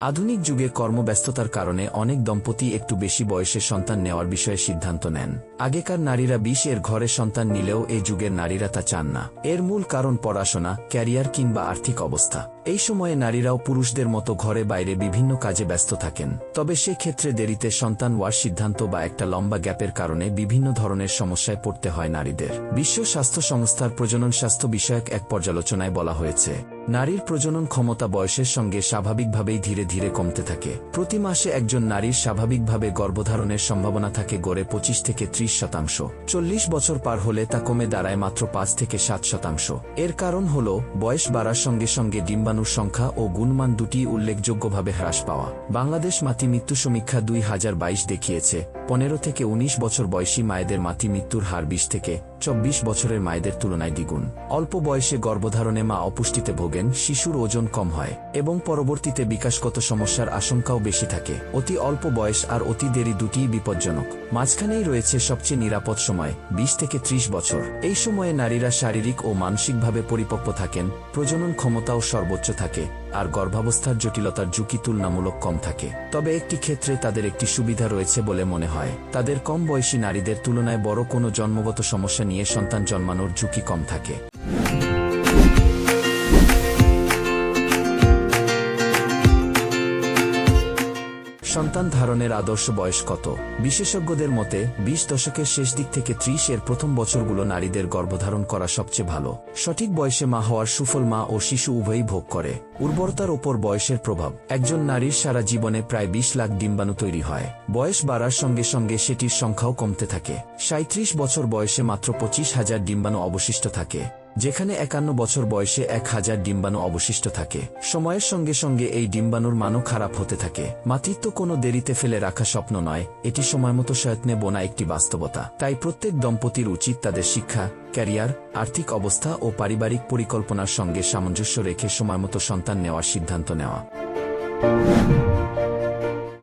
আধুনিক যুগে কর্মব্যস্ততার কারণে অনেক দম্পতি একটু বেশি বয়সে সন্তান নেওয়ার বিষয়ে সিদ্ধান্ত নেন। আগেকার নারীরা বিশ এর ঘরে সন্তান নিলেও এই যুগের নারীরা তা চান না। এর মূল কারণ পড়াশোনা, ক্যারিয়ার কিংবা আর্থিক অবস্থা। এই সময়ে নারীরাও পুরুষদের মতো ঘরে বাইরে বিভিন্ন কাজে ব্যস্ত থাকেন। তবে সে ক্ষেত্রে দেরিতে সন্তান হওয়ার সিদ্ধান্ত বা একটা লম্বা গ্যাপের কারণে বিভিন্ন ধরনের সমস্যায় পড়তে হয় নারীদের। বিশ্ব স্বাস্থ্য সংস্থার প্রজনন স্বাস্থ্য বিষয়ক এক পর্যালোচনায় বলা হয়েছে। নারীর প্রজনন ক্ষমতা বয়সের সঙ্গে স্বাভাবিকভাবেই ধীরে ধীরে কমতে থাকে। প্রতি মাসে একজন নারীর স্বাভাবিকভাবে গর্ভধারণের সম্ভাবনা থাকে গড়ে পঁচিশ থেকে ত্রিশ শতাংশ। চল্লিশ বছর পার হলে তা কমে দাঁড়ায় মাত্র পাঁচ থেকে সাত শতাংশ। এর কারণ হল, বয়স বাড়ার সঙ্গে সঙ্গে ডিম্বাণুর সংখ্যা ও গুণমান দুটি উল্লেখযোগ্যভাবে হ্রাস পাওয়া। বাংলাদেশ মাতৃ মৃত্যু সমীক্ষা দুই হাজার বাইশ দেখিয়েছে, পনেরো থেকে ১৯ বছর বয়সী মায়েদের মাতৃ মৃত্যুর হার বিশ থেকে চব্বিশ বছরের মায়েদের তুলনায় দ্বিগুণ। অল্প বয়সে গর্ভধারণে মা অপুষ্টিতে ভোগেন, শিশুর ওজন কম হয় এবং পরবর্তীতে বিকাশগত সমস্যার আশঙ্কাও বেশি থাকে। অতি অল্প বয়স আর অতি দেরি দুটিই বিপজ্জনক। মাঝখানেই রয়েছে সবচেয়ে নিরাপদ সময়, বিশ থেকে ত্রিশ বছর। এই সময়ে নারীরা শারীরিক ও মানসিকভাবে পরিপক্ব থাকেন, প্রজনন ক্ষমতাও সর্বোচ্চ থাকে। আর গর্ভাবস্থার জটিলতার ঝুঁকি তুলনামূলক কম থাকে। তবে একটি ক্ষেত্রে তাদের একটি সুবিধা রয়েছে বলে মনে হয়। তাদের কম বয়সী নারীদের তুলনায় বড় কোনো জন্মগত সমস্যা নিয়ে সন্তান জন্মানোর ঝুঁকি কম থাকে। সন্তান ধারণের আদর্শ বয়স কত? বিশেষজ্ঞদের মতে, বিশ দশকের শেষ দিক থেকে ত্রিশ এর প্রথম বছরগুলো নারীদের গর্ভধারণ করা সবচেয়ে ভালো। সঠিক বয়সে মা হওয়ার সুফল মা ও শিশু উভয়ই ভোগ করে। উর্বরতার ওপর বয়সের প্রভাব। একজন নারীর সারা জীবনে প্রায় বিশ লাখ ডিম্বাণু তৈরি হয়। বয়স বাড়ার সঙ্গে সঙ্গে সেটির সংখ্যাও কমতে থাকে। সাঁত্রিশ বছর বয়সে মাত্র পঁচিশ হাজার ডিম্বাণু অবশিষ্ট থাকে। যেখানে একান্ন বছর বয়সে এক হাজার ডিম্বাণু অবশিষ্ট থাকে। সময়ের সঙ্গে সঙ্গে এই ডিম্বাণুর মানও খারাপ হতে থাকে। মাতৃত্ব কোনো দেরিতে ফেলে রাখা স্বপ্ন নয়, এটি সময়মতো সয়ত্নে বোনা একটি বাস্তবতা। তাই প্রত্যেক দম্পতির উচিত তাদের শিক্ষা, ক্যারিয়ার, আর্থিক অবস্থা ও পারিবারিক পরিকল্পনার সঙ্গে সামঞ্জস্য রেখে সময়মতো সন্তান নেওয়ার সিদ্ধান্ত নেওয়া।